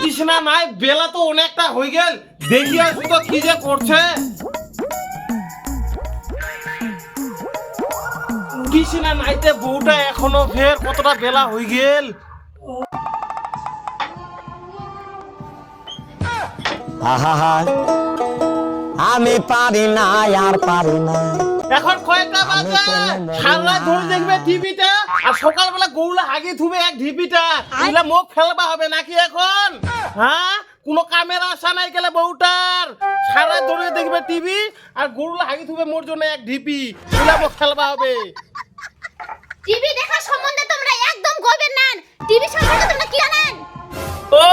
কৃষ্ণা নাই বেলা তো অনেকটা হয়ে গেল। দেখি আসব তো কি যে করছে। কৃষ্ণা নাইতে বউটা এখনও ফের কতটা বেলা হয়ে গেল। আহা আমি পারি না আর পারি না। এখন কয়েকটা বাজে। সারা ধরে দেখবে টিভিটা আর সকালবেলা গৌলা হাগি থুবে এক ঢিপিটা। এগুলা মুখ ফেলবা হবে নাকি এখন? হ্যাঁ? কোনো কামের আশা নাই গেলে বউটার। সারা ধরে দেখবে টিভি আর গরুলা হাগি থুবে মোর জন্য এক ঢিপি। এগুলা মুখ ফেলবা হবে। টিভি দেখা সম্বন্ধে তোমরা একদম গবেন না টিভি সম্পর্কে তোমরা কি জানেন? ও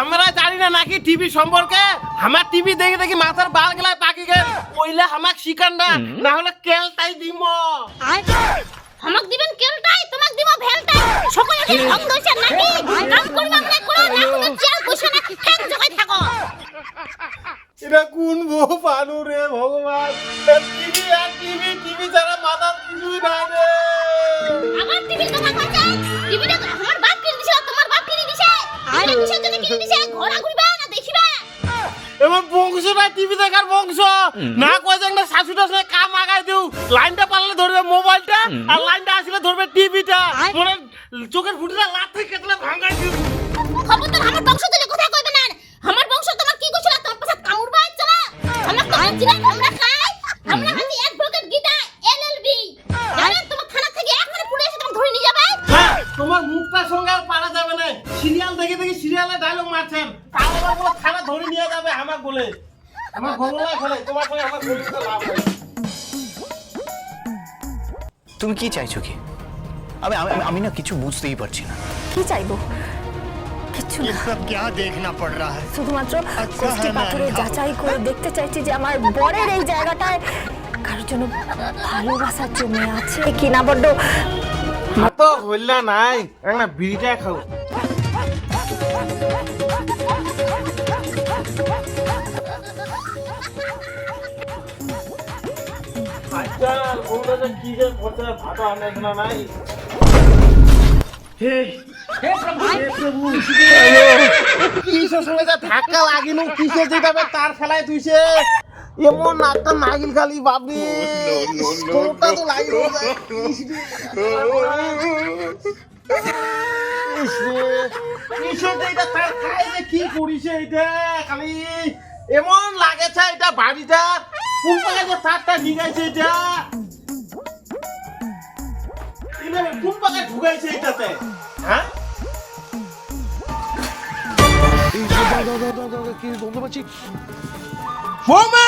আমরা জানি না নাকি টিভি সম্পর্কে। আমার টিভি দেখে দেখি মাথার বাল গেলায় পাকি গেল। ওইলা আমাক শিকান না না হলে কেলটাই দিম আমাক দিবেন কেলটাই তোমাক দিব ভেলটাই সকলে কি নাকি? কাম করবা মানে করো না কোনো চেয়ার বসে না ঠ্যাং জগাই থাকো। এটা কোন বউ পানু রে ভগবান? টিভি আর টিভি টিভি ছাড়া মাথার কিছুই নাই রে। আমার টিভির কথা কইছে টিভিটা আমার বাপ কিনে দিছে তোমার বাপ কিনে দিছে। টিভিটা কিসের জন্য কিনে দিছে? ঘোড়া ঘুরবা না দেখিবা? এবার বংশটা টিভি দেখার বংশ। না কয় যে একটা শাশুটার সঙ্গে কাম আগাই দিও লাইনটা পারলে ধরবে মোবাইলটা আর লাইনটা আসলে ধরবে টিভিটা মনে চোখের ফুটিটা লাত থেকে কেটলে ভাঙাই দিও খবরদার আমার বংশ তুলে কথা কইবে না আমার বংশ তোমার কি কইছিল? তোমার পাশে কামড়বা আইছ না আমার তো চিনা আমরা খাই। আমরা হাতে এক ব্লকেট গীতা এলএলবি জানেন তোমার থানা থেকে একবারে পুলিশ এসে তোমাকে ধরে নিয়ে যাবে? হ্যাঁ তোমার মুখটার সঙ্গে আর পারা যাবে না। সিরিয়াল দেখে দেখে সিরিয়ালে ডায়লগ মারছেন। তাও বলে থানা ধরে নিয়ে যাবে আমার বলে আমার গলা খেলে তোমার সঙ্গে আমার বলে লাভ তুমি কি চাইছো কি? আমি আমি- আমি না কিছু বুঝতেই পারছি না কি চাইবো কিচ্ছু না सब क्या देखना पड़ रहा है শুধুমাত্র আচ্ছা, কষ্টি হ্যাঁ, না, পাথরে না। যাচাই করে দেখতে চাইছি যে আমার বরের এই জায়গাটায় কারোর জন্য ভালোবাসার জন্য আছে কিনা বড্ড তো হইলা নাই একটা বিড়িটা খাও আচ্ছা, বউটা যে কি যে করছে, ভালো আনেক না নাই। কিসে যে তার খেলায় তুইছে? এমন একটা খালি বাবরি কোনটা তো লাগিল কি করিছে এটা খালি? এমন লাগেছে এটা বাড়িটা। যে তারটা নিগাইছে এটা। এভাবে কোন পাকে ঢুকাইছে এটাতে হ্যাঁ? বৌমা!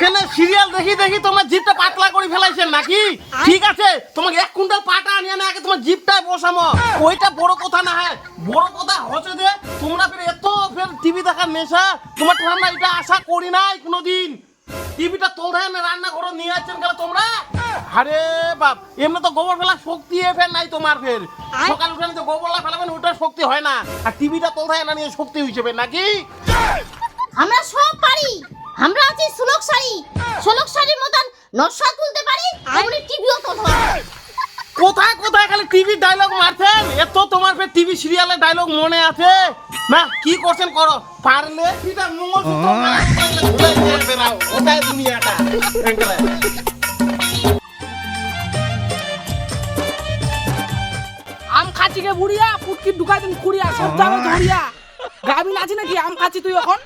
কেন সিরিয়াল দেখি দেখি তোমার জিপটা পাতলা করে ফেলাইছেন নাকি? ঠিক আছে তোমাকে এক কুইন্টাল পাটা আনিয়ে না আগে তোমার জিপটায় বসামো। ওইটা বড় কথা না হয়। বড় কথা হচ্ছে যে তোমরা ফের এত ফের টিভি দেখার নেশা। তোমার ঠান্ডা এটা আশা করি নাই কোনোদিন। টিভিটা তোলধায় না রান্না করে নিয়ে যাচ্ছেন কেন তোমরা? আরে বাপ এমনি তো গোবর ফেলার শক্তি এ ফের নাই তোমার ফের। সকাল উঠে তো গোবরলা ফেলাবেন ওটার শক্তি হয় না। আর টিভিটা তোলধায় না নিয়ে শক্তি হিসেবে নাকি? আমরা সব পারি। আমরা আছি সুলক শাড়ি। সুলক শাড়ির মতন নকশা তুলতে পারি আমরা টিভিও তুলতে পারি। কোথায় কোথায় খালি টিভি ডায়লগ মারছেন? এত তোমার ফের টিভি সিরিয়ালের ডায়লগ মনে আছে। না কি করছেন করো? পারলে এটা মঙ্গলসূত্র না। ওটাই দুনিয়াটা। আম খাচ্ছি গে বুড়িয়া পুটকি ঢুকাই দিন কুড়িয়া সব যাবে ধরিয়া। গাবিন আছে নাকি? আম খাচ্ছি তুই এখন?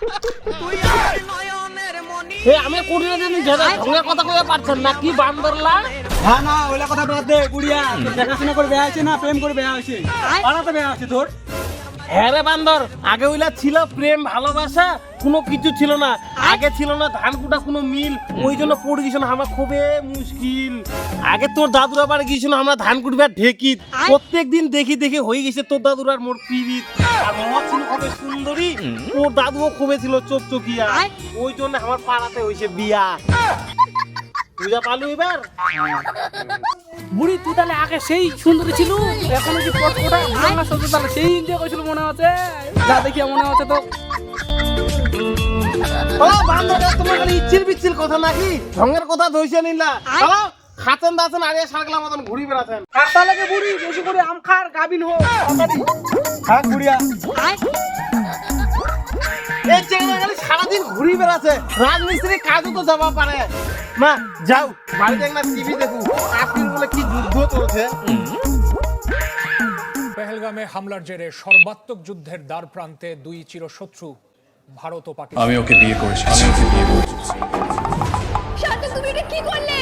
এ আমি কুড়িয়ে দিন যেটা ঢঙ্গের কথা কয়ে পারছেন না কি বান্দরলা? হ্যাঁ না ওইলা কথা বাদ দে বুড়িয়া দেখাশোনা করে বেয়া হয়েছে না প্রেম করে বেয়া হয়েছে পাড়াতে বেয়া হয়েছে তোর। হ্যাঁ রে বান্দর আগে ওইলা ছিল প্রেম ভালোবাসা কোনো কিছু ছিল না। আগে ছিল না ধান কুটা কোনো মিল ওই জন্য পড়ে গেছিল আমার খুবই মুশকিল। আগে তোর দাদুরা বাড়ি গিয়েছিল আমরা ধান কুটবার ঢেকিত। প্রত্যেক দিন দেখি দেখি হয়ে গেছে তোর দাদুর আর মোর পিরিত আর মোর ছিল খুবই সুন্দরী তোর দাদুও খুবই ছিল চকচকিয়া ওই জন্য আমার পাড়াতে হয়েছে বিয়া। পালু এবার। বুড়ি তুই তাহলে আগে সেই সুন্দরী ছিল? এখন কি পট ওটা না তাহলে সেই মনে হচ্ছে যা দেখিয়া মনে হচ্ছে তো। ও তোমার খালি ইচ্ছির বিচ্ছির কথা নাকি? ঢঙ্গের কথা ধইছে নিলা। চলো খাতেন সারগলা মতন ঘুরি বেড়াচ্ছেন। কাটা লাগে বুড়ি বেশি করে আম খার গাবিন হোক। থাক বুড়িয়া এই খালি সারাদিন ঘুরি বেড়াচ্ছে। রাজমিস্ত্রি কাজও তো যাওয়া পারে। মা যাও বাড়িতে একটা টিভি বলে কি যুদ্ধ চলছে পেহেলগামে হামলার জেরে সর্বাত্মক যুদ্ধের দ্বার প্রান্তে দুই চিরশত্রু ভারত ও পাকিস্তান। আমি ওকে বিয়ে করেছি আমি ওকে বিয়ে করেছি। শান্ত তুমি এটা কি করলে?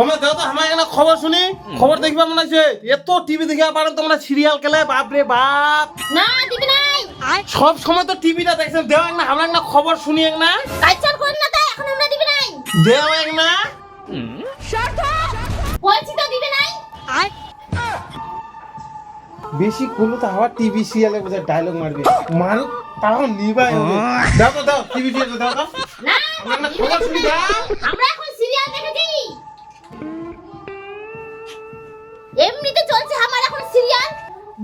ওমা দাও তো আমার এখানে খবর শুনি। খবর দেখবা মনে হচ্ছে এত টিভি দেখে পারেন তোমরা সিরিয়াল খেলে? বাপ রে বাপ। না দিবি নাই। সব সময় তো টিভিটা দেখছেন দেও না আমরা একটা খবর শুনি এক না। কালচার দেও এক না। বলছি তো দিবি নাই। বেশি করল তো আবার টিভি সিরিয়ালে বোধহয় ডায়লগ মারবে। মারুক তাও নিবাই হবে দাও তো দাও টিভি সিরিয়াল দাও তো। না আমরা খবর শুনি দাও আমরা এখন সিরিয়াল দেখেছি। এমনিতে চলছে আমার এখন সিরিয়াল।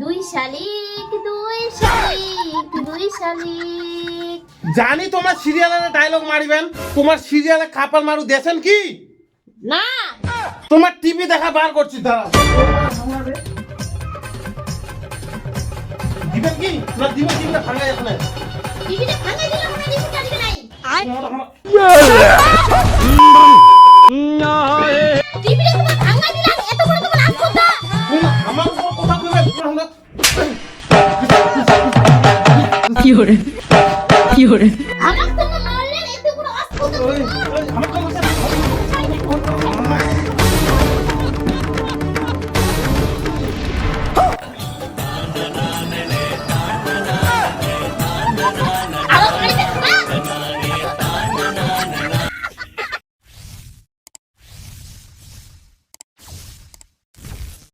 দুই শালিক দুই শালিক দুই শালিক। জানি তোমার সিরিয়ালের ডায়লগ মারিবেন তোমার সিরিয়ালে কাপাল মারু দেখেন কি? না। তোমার টিভি দেখা বার করছি দাঁড়াও দিবেন কি? না দিবেন কি? না ভাঙা এখানে। টিভিতে ভাঙা দিলে আমরা নাই। তোমার ভাঙা দিলাম এত বড় তোমার কথা আমার উপর কথা কইবে আমার সঙ্গে মারলেন এত করে? আজ কথা ওই ওই আমার কথা